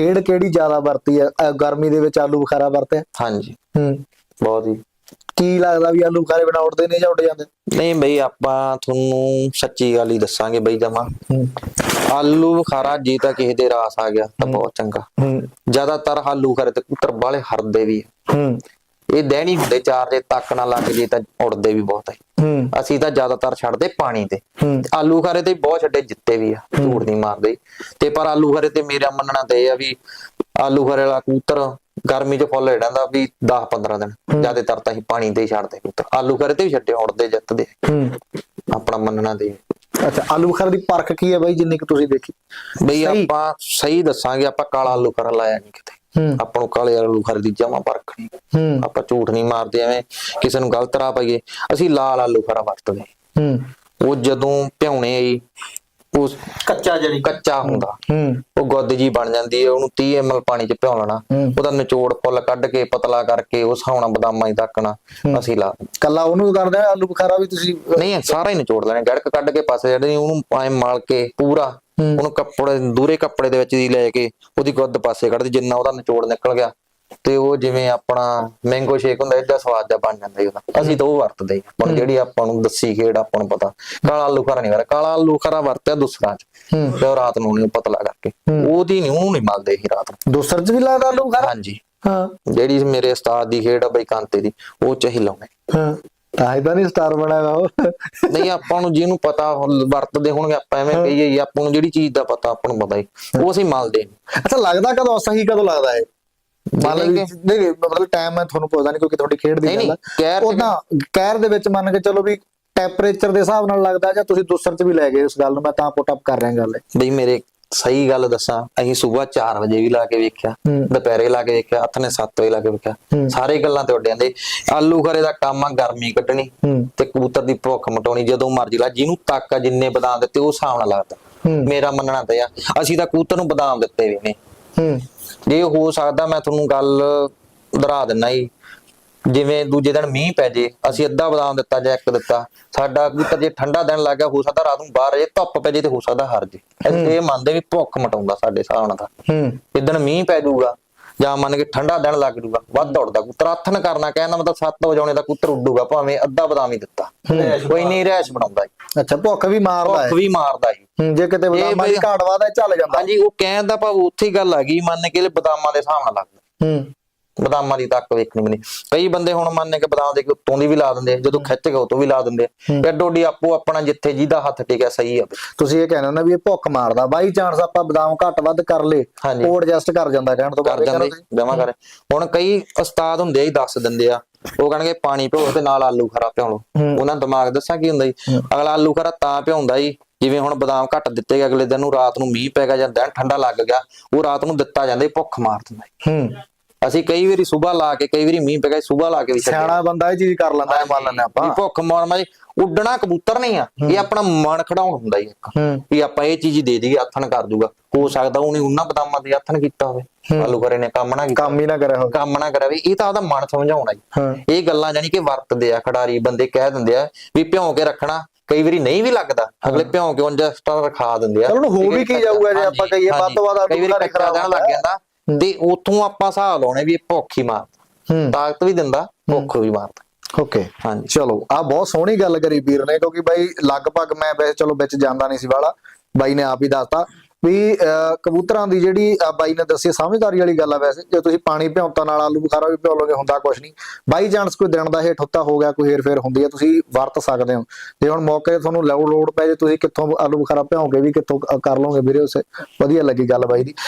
ਖੇਡ ਕਿਹੜੀ ਜ਼ਿਆਦਾ ਵਰਤੀ ਹੈ? ਅ, ਗਰਮੀ ਦੇ ਵਿੱਚ ਆਲੂ ਬੁਖਾਰਾ ਵਰਤਿਆ ਹਾਂਜੀ। ਹੂੰ। ਬਹੁਤ ਹੀ ਕੀ ਲੱਗਦਾ ਵੀ ਆਲੂ ਬੁਖਾਰੇ ਬਿਨਾ ਉੱਡਦੇ ਨੇ ਜਾਂ ਉੱਡ ਜਾਂਦੇ? ਨਹੀਂ ਬਈ ਆਪਾਂ ਤੁਹਾਨੂੰ ਸੱਚੀ ਗੱਲ ਹੀ ਦੱਸਾਂਗੇ ਬਈ ਜਮਾ। ਹੂੰ। ਆਲੂ ਬੁਖਾਰਾ ਜੇ ਤਾਂ ਕਿਸੇ ਦੇ ਰਾਸ ਆ ਗਿਆ ਤਾਂ ਬਹੁਤ ਚੰਗਾ। ਹੂੰ। ਜ਼ਿਆਦਾਤਰ ਆਲੂ ਬੁਖਾਰੇ ਤੇ ਕਬੂਤਰ ਬਾਲੇ ਹਰਦੇ ਵੀ ਆ। ਹੂੰ। ਇਹ ਦਹਿਣੀ ਹੁੰਦੇ ਚਾਰ ਜੇ ਤੱਕ ਨਾ ਲੱਗ ਜੇ ਤਾਂ ਉੜਦੇ ਵੀ ਬਹੁਤ ਹੈ ਹੂੰ। ਅਸੀਂ ਤਾਂ ਜ਼ਿਆਦਾਤਰ ਛੱਡਦੇ ਪਾਣੀ ਤੇ। ਹੂੰ। ਆਲੂ ਖਾਰੇ ਤੇ ਬਹੁਤ ਛੱਡੇ ਜਿੱਤੇ ਵੀ ਆ ਝੂਠ ਨਹੀਂ ਮਾਰਦੇ। ਤੇ ਪਰ ਆਲੂ ਖਾਰੇ ਤੇ ਮੇਰਾ ਮੰਨਣਾ ਤੇ ਆ ਵੀ ਆਲੂ ਖਾਰੇ ਵਾਲਾ ਕਬੂਤਰ ਗਰਮੀ ਚ ਫੁੱਲ ਰਹਿੰਦਾ ਵੀ 10 15 ਦਿਨ ਜ਼ਿਆਦਾਤਰ ਤਾਂ ਅਸੀਂ ਪਾਣੀ ਤੇ ਹੀ ਛੱਡਦੇ ਕਬੂਤਰ। ਆਲੂ ਖਾਰੇ ਤੇ ਵੀ ਛੱਡੇ ਉੜਦੇ ਜਿੱਤਦੇ ਹੂੰ। ਆਪਣਾ ਮੰਨਣਾ ਤੇ ਇਹ। ਅੱਛਾ ਆਲੂ ਬੁਖਾਰੇ ਦੀ ਪਰਖ ਕੀ ਹੈ ਬਾਈ ਜਿੰਨੀ ਕਿ ਤੁਸੀਂ ਦੇਖੀ? ਬਈ। ਆਪਾਂ ਸਹੀ ਦੱਸਾਂਗੇ ਆਪਾਂ ਕਾਲਾ ਆਲੂ ਖਾਰਾ ਲਾਇਆ ਨਹੀਂ ਕਿਤੇ। ਹੂੰ ਆਪਾਂ ਨੂੰ ਕਾਲੇ ਆਲੂ ਖਾਰੇ ਦੀ ਜਮਾ ਪਰਖ ਨਹੀਂ ਹੂੰ। ਆਪਾਂ ਝੂਠ ਨਹੀਂ ਮਾਰਦੇ ਐਵੇਂ ਕਿਸੇ ਨੂੰ ਗਲਤ ਰਾਹ ਪਾਈਏ। ਅਸੀਂ ਲਾਲ ਆਲੂ ਖਾਰਾ ਵਰਤਦੇ। ਹੂੰ। ਉਹ ਜਦੋਂ ਭਿਉਣੇ ਆਈ ਉਹ ਕੱਚਾ ਜਿਹੜੀ ਕੱਚਾ ਹੁੰਦਾ ਹੂੰ। ਉਹ ਗੁੱਦ ਜੀ ਬਣ ਜਾਂਦੀ ਹੈ ਉਹਨੂੰ 30 ml ਪਾਣੀ ਚ ਭਿਉਂ ਲੈਣਾ। ਉਹਦਾ ਨਿਚੋੜ ਫੁੱਲ ਕੱਢ ਕੇ ਪਤਲਾ ਕਰਕੇ ਉਹ ਸਾਉਣਾ ਬਦਾਮਾਂ ਹੀ। ਤੱਕਣਾ ਅਸੀਂ ਲਾ ਕੱਲਾ ਉਹਨੂੰ ਕਰਦੇ ਆ ਆਲੂ ਬੁਖਾਰਾ ਵੀ ਤੁਸੀਂ ਨਹੀਂ ਸਾਰਾ ਹੀ ਨਿਚੋੜ ਲੈਣਾ ਗੜਕ ਕੱਢ ਕੇ ਪਾਸੇ ਜਿਹੜੇ ਉਹਨੂੰ ਐ ਮਲ ਕੇ ਪੂਰਾ। ਉਹਨੂੰ ਕੱਪੜੇ ਦੂਰੇ ਕੱਪੜੇ ਦੇ ਵਿੱਚ ਦੀ ਲੈ ਕੇ ਉਹਦੀ ਗੁੱਦ ਪਾਸੇ ਕੱਢ ਦੇ ਜਿੰਨਾ ਉਹਦਾ ਨਿਚੋੜ ਨਿਕਲ ਗਿਆ। ਤੇ ਉਹ ਜਿਵੇਂ ਆਪਣਾ ਮੈਂਗੋ ਸ਼ੇਕ ਹੁੰਦਾ ਏਡਾ ਸਵਾਦ ਜਿਹਾ ਬਣ ਜਾਂਦਾ ਉਹਦਾ। ਅਸੀਂ ਤਾਂ ਉਹ ਵਰਤਦੇ ਹਾਂ। ਹੁਣ ਜਿਹੜੀ ਆਪਾਂ ਨੂੰ ਦੱਸੀ ਖੇਡ ਆਪਾਂ ਨੂੰ ਪਤਾ ਕਾਲਾ ਆਲੂ ਖਰਾ ਨਹੀਂ ਵਰ ਕਾਲਾ ਆਲੂ ਖਰਾ ਵਰਤਿਆ ਦੂਸਰਾ ਚ। ਤੇ ਉਹ ਰਾਤ ਨੂੰ ਨਹੀਂ ਪਤਲਾ ਕਰਕੇ। ਉਹਦੀ ਨਹੀਂ ਉਹਨੂੰ ਨਹੀਂ ਮਲਦੇ ਸੀ ਰਾਤ ਨੂੰ। ਦੂਸਰ ਚ ਵੀ ਲੱਗਦਾ ਆਲੂ ਬੁਖਾਰਾ ਹਾਂਜੀ। ਹਾਂ। ਜਿਹੜੀ ਮੇਰੇ ਉਸਤਾਦ ਦੀ ਖੇਡ ਆ ਬਈ ਕਾਂਤੇ ਦੀ ਉਹ ਚ ਹੀ ਲਾਉਣੇ ਹਾਂ। ਤਾਂ ਇਹਦਾ ਨਹੀਂ ਸਟਾਰ ਬਣਾਇਆ ਉਹ। ਨਹੀਂ ਆਪਾਂ ਨੂੰ ਜਿਹਨੂੰ ਪਤਾ ਵਰਤਦੇ ਹੋਣਗੇ ਆਪਾਂ ਐਵੇਂ ਕਹੀਏ ਜੀ, ਆਪਾਂ ਨੂੰ ਜਿਹੜੀ ਚੀਜ਼ ਦਾ ਪਤਾ ਆਪਾਂ ਨੂੰ ਪਤਾ ਹੀ। ਉਹ ਅਸੀਂ ਨਹੀਂ। ਅੱਛਾ ਲੱਗਦਾ ਕਦੋਂ ਸਹੀ ਕਦੋਂ ਲੱਗਦਾ ਹੈ ਜਿਵੇਂ ਨਹੀਂ ਮਤਲਬ ਟਾਈਮ ਮੈਂ ਤੁਹਾਨੂੰ ਪੁੱਛਦਾ ਨਹੀਂ ਕਿਉਂਕਿ ਤੁਹਾਡੀ ਖੇਡ ਦੀ ਗੱਲ ਹੈ ਉਹਦਾ ਕਹਿਰ ਦੇ ਵਿੱਚ ਮੰਨ ਕੇ ਚਲੋ ਵੀ ਟੈਂਪਰੇਚਰ ਦੇ ਹਿਸਾਬ ਨਾਲ ਲੱਗਦਾ ਜਾਂ ਤੁਸੀਂ ਦੂਸਰ ਚ ਵੀ ਲੈ ਗਏ ਇਸ ਗੱਲ ਨੂੰ ਮੈਂ ਤਾਂ ਪੁੱਟ ਅਪ ਕਰ ਰਿਹਾ ਗੱਲ। ਇਹ। ਬਈ ਮੇਰੇ ਸਹੀ ਗੱਲ ਦੱਸਾਂ ਅਸੀਂ ਸਵੇਰ 4 ਵਜੇ ਵੀ ਲਾ ਕੇ ਵੇਖਿਆ। ਦੁਪਹਿਰੇ ਲਾ ਕੇ ਵੇਖਿਆ ਨੇ 7 ਵਜੇ ਲਾ ਕੇ ਵੇਖਿਆ। ਸਾਰੇ ਗੱਲਾਂ ਤੇ ਉੱਡਿਆਂ ਦੇ। ਆਲੂ ਖਰੇ ਦਾ ਕੰਮ ਆ ਗਰਮੀ ਕੱਢਣੀ ਤੇ ਕਬੂਤਰ ਦੀ ਭੁੱਖ ਮਟਾਉਣੀ ਜਦੋਂ ਮਰਜ਼ੀ ਲਾ ਜਿਹਨੂੰ ਤੱਕ ਜਿੰਨੇ ਬਦਾਮ ਦਿੱਤੇ ਉਹ ਹਿਸਾਬ ਨਾਲ ਲੱਗਦਾ। ਮੇਰਾ ਮੰਨਣਾ ਤਾਂ ਆ ਅਸੀਂ ਤਾਂ ਕਬੂਤਰ ਨੂੰ ਬਦਾਮ ਦਿੱਤੇ ਵੀ ਨੇ। ਜੇ ਹੋ ਸਕਦਾ ਮੈਂ ਤੁਹਾਨੂੰ ਗੱਲ ਦੁਹਰਾ ਦਿੰਨਾ ਜੀ। ਜਿਵੇਂ ਦੂਜੇ ਦਿਨ ਮੀਂਹ ਪੈ ਜੇ ਅਸੀਂ ਅੱਧਾ ਬਦਾਮ ਦਿੱਤਾ ਜਾਂ ਇੱਕ ਦਿੱਤਾ ਸਾਡਾ ਕਬੂਤਰ ਜੇ ਠੰਡਾ ਦਿਨ ਲੱਗ ਗਿਆ ਹੋ ਸਕਦਾ ਰਾਤ ਨੂੰ ਬਾਹਰ ਜੇ ਧੁੱਪ ਪੈ ਜੇ ਤੇ ਹੋ ਸਕਦਾ ਹਰ ਜੇ। ਅਸੀਂ ਇਹ ਮੰਨਦੇ ਵੀ ਭੁੱਖ ਮਟਾਉਂਦਾ ਸਾਡੇ ਨਾਲ ਤਾਂ। ਹੂੰ। ਜਿੱਦਣ ਮੀਂਹ ਪੈ ਜਾਊਗਾ ਜਾਂ ਮੰਨ ਕੇ ਠੰਡਾ ਦਿਨ ਲੱਗ ਜਾਊਗਾ ਵੱਧ ਦੌੜਦਾ ਕਬੂਤਰ ਆਥਣ ਕਰਨਾ ਕਹਿਣ ਦਾ ਮਤਲਬ 7 ਵਜਾਉਣੇ ਦਾ ਕਬੂਤਰ ਉੱਡੂਗਾ ਭਾਵੇਂ ਅੱਧਾ ਬਦਾਮ ਹੀ ਦਿੱਤਾ। ਕੋਈ ਨਹੀਂ ਰਹਿਸ਼ ਬਣਾਉਂਦਾ ਅੱਛਾ ਭੁੱਖ ਵੀ ਮਾਰਦਾ ਹੈ। ਭੁੱਖ ਵੀ ਮਾਰਦਾ ਹੂੰ, ਜੇ ਕਿਤੇ ਬਦਾਮਾਂ ਦੀ ਘਾਟ ਵਾਦਾ ਚੱਲ ਜਾਂਦਾ। ਹਾਂਜੀ ਉਹ ਕਹਿਣ ਦਾ ਭਾਵ ਉੱਥੇ ਹੀ ਗੱਲ ਆ ਗਈ ਮੰਨ ਕੇ ਬਦਾਮਾਂ ਦੇ ਹਿਸਾਬ ਨਾਲ ਲੱਗਦਾ ਹੂੰ। ਬਦਾਮਾਂ ਦੀ ਤੱਕ ਵੇਖਣੀ ਬਣੀ ਕਈ ਬੰਦੇ ਹੁਣ ਮੰਨ ਕੇ ਬਦਾਮ ਦੇ ਉੱਤੋਂ ਦੀ ਵੀ ਲਾ ਦਿੰਦੇ ਆ, ਜਦੋਂ ਖਿੱਚ ਕੇ ਉਤੋਂ ਵੀ ਲਾ ਦਿੰਦੇ ਆ। ਐਡੋਡੀ ਆਪੋ ਆਪਣਾ ਜਿੱਥੇ ਜਿਹਦਾ ਹੱਥ ਟਿਕਿਆ ਸਹੀ ਆ। ਤੁਸੀਂ ਇਹ ਕਹਿੰਦੇ ਹੋ ਨਾ ਵੀ ਇਹ ਭੁੱਖ ਮਾਰਦਾ। ਬਾਈ ਚਾਂਸ ਆਪਾਂ ਬਦਾਮ ਘੱਟ ਵੱਧ ਕਰ ਲੇ। ਉਹ ਐਡਜਸਟ ਕਰ ਜਾਂਦਾ ਕਹਿਣ ਤੋਂ ਕਰ ਜਾਂਦੇ ਜਮਾ ਕਰ। ਹੁਣ ਕਈ ਉਸਤਾਦ ਹੁੰਦੇ ਆ ਹੀ ਦੱਸ ਦਿੰਦੇ ਆ। ਉਹ ਕਹਿਣਗੇ ਪਾਣੀ ਭਿਓ ਤੇ ਨਾਲ ਆਲੂ ਖਰਾ ਭਿਓ ਲਓ ਉਹਨਾਂ ਦਿਮਾਗ ਦੱਸਾਂ ਕੀ ਹੁੰਦਾ ਜੀ? ਅਗਲਾ ਆਲੂ ਖਰਾ ਤਾਂ ਭਿਉਂਦਾ ਜੀ। ਜਿਵੇਂ ਹੁਣ ਬਦਾਮ ਘੱਟ ਦਿੱਤੇ ਗਏ ਅਗਲੇ ਦਿਨ ਨੂੰ ਰਾਤ ਨੂੰ ਮੀਂਹ ਪੈ ਗਿਆ ਜਾਂ ਦਿਨ ਠੰਡਾ ਲੱਗ ਗਿਆ ਉਹ ਰਾਤ ਨੂੰ ਦਿੱਤਾ ਜਾਂਦਾ ਭੁੱਖ ਮਾਰ ਦਿੰਦਾ। ਹੂੰ। ਅਸੀਂ ਕਈ ਵਾਰੀ ਸਵੇਰ ਲਾ ਕੇ ਕਈ ਵਾਰੀ ਮੀਂਹ ਪੈ ਗਿਆ ਸਵੇਰ ਲਾ ਕੇ ਵੀ ਛੱਡਿਆ। ਸਿਆਣਾ ਬੰਦਾ ਇਹ ਚੀਜ਼ ਕਰ ਲੈਂਦਾ ਹੈ ਮੰਨ ਲੈਂਦੇ ਆਪਾਂ। ਵੀ ਭੁੱਖ ਮਾਰ ਮਾਰੀ ਉੱਡਣਾ ਕਬੂਤਰ ਨਹੀਂ ਆ ਇਹ ਆਪਣਾ ਮਨ ਖੜਾਉਣ ਹੁੰਦਾ ਹੀ ਇੱਕ। ਹੂੰ। ਵੀ ਆਪਾਂ ਇਹ ਚੀਜ਼ ਦੇ ਦਈਏ ਆਥਣ ਕਰ ਦੂਗਾ। ਹੋ ਸਕਦਾ ਉਹਨੇ ਉਹਨਾਂ ਬਦਾਮਾਂ ਦੇ ਆਥਣ ਕੀਤਾ ਹੋਵੇ। ਆਲੂ ਕਰੇ ਨੇ ਕੰਮ ਨਾ ਕੀਤਾ ਕੰਮ ਹੀ ਨਾ ਕਰਿਆ ਹੋਵੇ। ਕੰਮ ਨਾ ਕਰਾਵੇ ਇਹ ਤਾਂ ਉਹਦਾ ਮਨ ਸਮਝਾਉਣਾ ਜੀ। ਹਾਂ। ਇਹ ਗੱਲਾਂ ਜਾਨੀ ਕਿ ਵਰਤਦੇ ਆ ਖਿਡਾਰੀ ਬੰਦੇ ਕਹਿ ਦਿੰਦੇ ਆ ਵੀ ਭਿਉਂ ਕੇ ਰੱਖਣਾ ਕਈ ਵਾਰੀ ਨਹੀਂ ਵੀ ਲੱਗਦਾ। ਅਗਲੇ ਭਿਉਂ ਕੇ ਉਂਝ ਐਕਸਟਰਾ ਰਖਾ ਦਿੰਦੇ ਆ। ਚਲੋ ਹੋ ਵੀ ਕੀ ਜਾਊਗਾ ਜੇ ਆਪਾਂ ਕਹੀਏ ਵੱਧ ਤੋਂ ਵੱਧ ਆਲੂ ਕਈ ਵਾਰੀ ਬੁਖਾਰੇ ਕੱਚਾ ਦੇਣ ਲੱਗ ਜਾਂਦਾ। ਤੇ ਉਥੋਂ ਆਪਾਂ ਹਿਸਾਬ ਲਾਉਣੇ ਵੀ ਇਹ ਭੁੱਖ ਹੀ। ਮਾਰਦਾ ਤਾਕਤ ਵੀ ਦਿੰਦਾ ਭੁੱਖ ਵੀ ਮਾਰਦਾ। ਓਕੇ। ਹਾਂਜੀ। ਚਲੋ ਆ ਬਹੁਤ ਸੋਹਣੀ ਗੱਲ ਕਰੀ ਵੀਰ ਨੇ ਕਿਉਂਕਿ ਬਾਈ ਲਗਭਗ ਮੈਂ ਵੈਸੇ ਚਲੋ ਵਿੱਚ ਜਾਂਦਾ ਨਹੀਂ ਸੀ ਵਾਲਾ ਬਾਈ ਨੇ ਆਪ ਹੀ ਦੱਸਤਾ ਵੀ ਕਬੂਤਰਾਂ ਦੀ ਜਿਹੜੀ ਬਾਈ ਨੇ ਦੱਸੀ ਸਮਝਦਾਰੀ ਵਾਲੀ ਗੱਲ ਆ ਵੈਸੇ ਜੇ ਤੁਸੀਂ ਪਾਣੀ ਭਿਉਂਤਾ ਨਾਲ ਆਲੂ ਬੁਖਾਰਾ ਵੀ ਭਿਓ ਲਓਗੇ ਹੁੰਦਾ ਕੁਝ ਨਹੀਂ। ਬਾਈ ਚਾਂਸ ਕੋਈ ਦਿਨ ਦਾ ਹੇਠ ਉੱਤਾ ਹੋ ਗਿਆ ਕੋਈ ਹੇਰ ਫੇਰ ਹੁੰਦੀ ਹੈ ਤੁਸੀਂ ਵਰਤ ਸਕਦੇ ਹੋ। ਜੇ ਹੁਣ ਮੌਕੇ ਤੇ ਤੁਹਾਨੂੰ ਲੋੜ ਲੋੜ ਪੈ ਜੇ ਤੁਸੀਂ ਕਿੱਥੋਂ ਆਲੂ ਬੁਖਾਰਾ ਭਿਉਂਗੇ ਵੀ ਕਿੱਥੋਂ ਕਰ ਲਓਗੇ ਵੀਰੇ ਉਸੇ ਵਧੀਆ ਲੱਗੀ ਗੱਲ ਬਾਈ ਦੀ।